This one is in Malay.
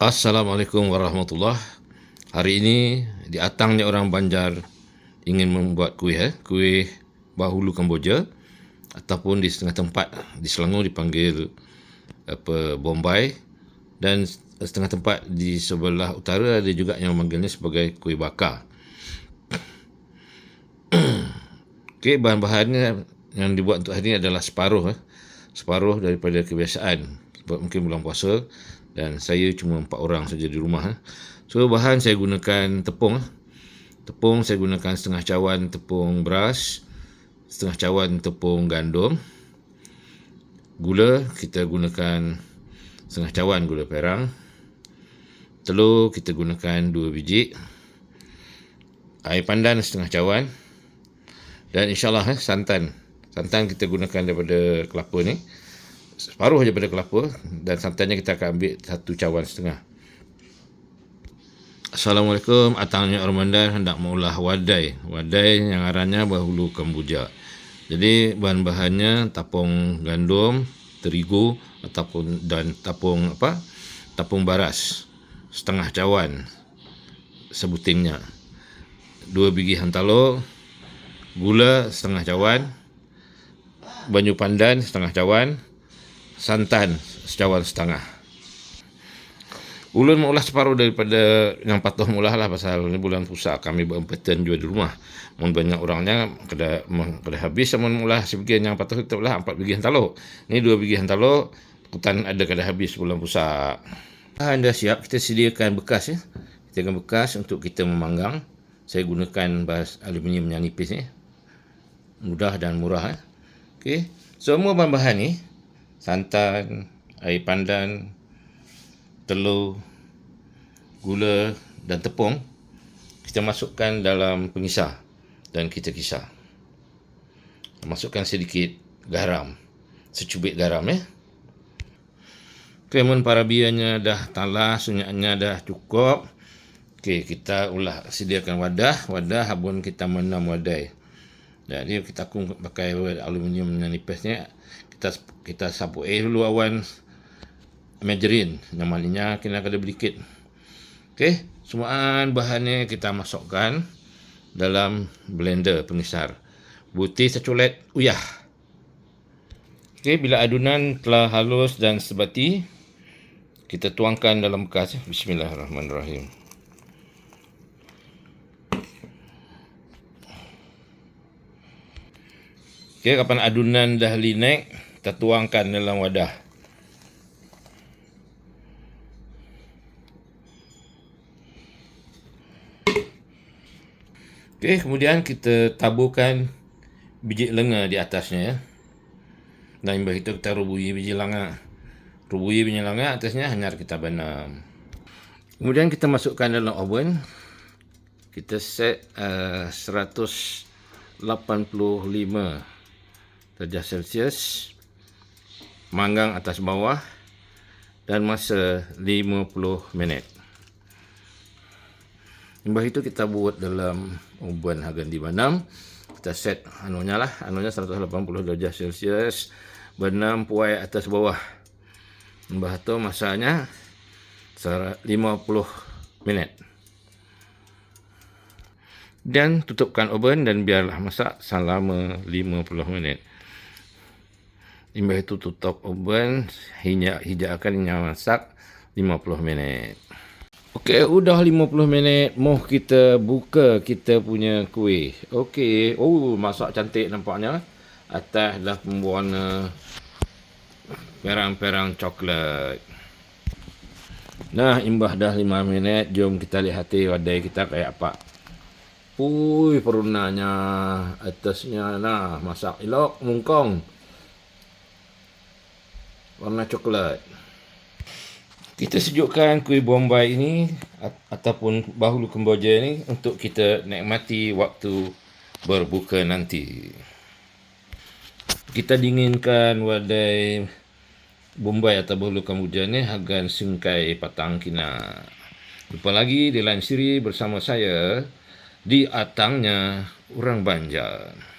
Assalamualaikum warahmatullahi Hari ini di atangnya orang Banjar ingin membuat kuih eh? kuih bahulu Kamboja ataupun di setengah tempat di Selangor dipanggil apa Bombay dan setengah tempat di sebelah utara ada juga yang memanggilnya sebagai kuih bakar. Okey, bahan-bahannya yang dibuat untuk hari ini adalah separuh eh? separuh daripada kebiasaan sebab mungkin bulan puasa dan saya cuma empat orang saja di rumah. Eh. So bahan saya gunakan tepung. Eh. Tepung saya gunakan setengah cawan tepung beras, setengah cawan tepung gandum. Gula kita gunakan setengah cawan gula perang. Telur kita gunakan dua biji. Air pandan setengah cawan. Dan insyaAllah eh, santan. Santan kita gunakan daripada kelapa ni separuh pada kelapa dan santannya kita akan ambil satu cawan setengah. Assalamualaikum, atangnya Ormandan hendak mengolah wadai. Wadai yang arahnya bahulu kembuja. Jadi bahan-bahannya tapung gandum, terigu ataupun dan tapung apa? Tapung baras setengah cawan sebutingnya. Dua biji hantalo, gula setengah cawan, banyu pandan setengah cawan, santan secawan setengah. Ulun mengolah separuh daripada yang patuh mengolah lah pasal ni bulan puasa kami berempatan juga di rumah. Mun banyak orangnya kena kena habis sama mengolah sebagian yang patuh kita lah empat biji hantalo. Ni dua biji hantalo hutan ada kena habis bulan puasa. Anda siap kita sediakan bekas ya. Kita akan bekas untuk kita memanggang. Saya gunakan bas aluminium yang nipis ni. Mudah dan murah ya. Okey. Semua bahan-bahan ni santan, air pandan, telur, gula dan tepung kita masukkan dalam pengisar dan kita kisar. Masukkan sedikit garam, secubit garam ya. Kremen parabiannya dah talas, sunyaknya dah cukup. Okey, kita ulah sediakan wadah, wadah habun kita menam wadai. Jadi kita kung pakai aluminium yang nipisnya kita kita sapu air dulu awan margarine. Namanya kena ada sedikit okey semua bahannya kita masukkan dalam blender pengisar. Putih seculet uyah. Okey bila adunan telah halus dan sebati kita tuangkan dalam bekas. Bismillahirrahmanirrahim Okey, kapan adunan dah linek, tuangkan dalam wadah. Okey, kemudian kita taburkan biji lenga di atasnya ya. Dan imbas itu kita rubui biji lenga. Rubui biji lenga atasnya hanya kita benam. Kemudian kita masukkan dalam oven. Kita set uh, 185 darjah Celsius manggang atas bawah dan masa 50 minit. Lepas itu kita buat dalam oven harga di mana kita set anunya lah, anunya 180 darjah Celsius benam puai atas bawah. Lepas itu masanya 50 minit. Dan tutupkan oven dan biarlah masak selama 50 minit. Limbah itu tutup oven hingga hingga akan masak 50 minit. Okey, udah 50 minit. Mau kita buka kita punya kuih. Okey. Oh, masak cantik nampaknya. Atas dah pembuana perang-perang coklat. Nah, imbah dah 5 minit. Jom kita lihat wadai kita kayak apa. Ui, perunanya atasnya nah masak elok mungkong warna coklat. Kita sejukkan kuih Bombay ini ataupun bahulu kemboja ini untuk kita nikmati waktu berbuka nanti. Kita dinginkan wadai Bombay atau bahulu kemboja ini agar singkai patang kina. Jumpa lagi di lain siri bersama saya di atangnya orang Banjar.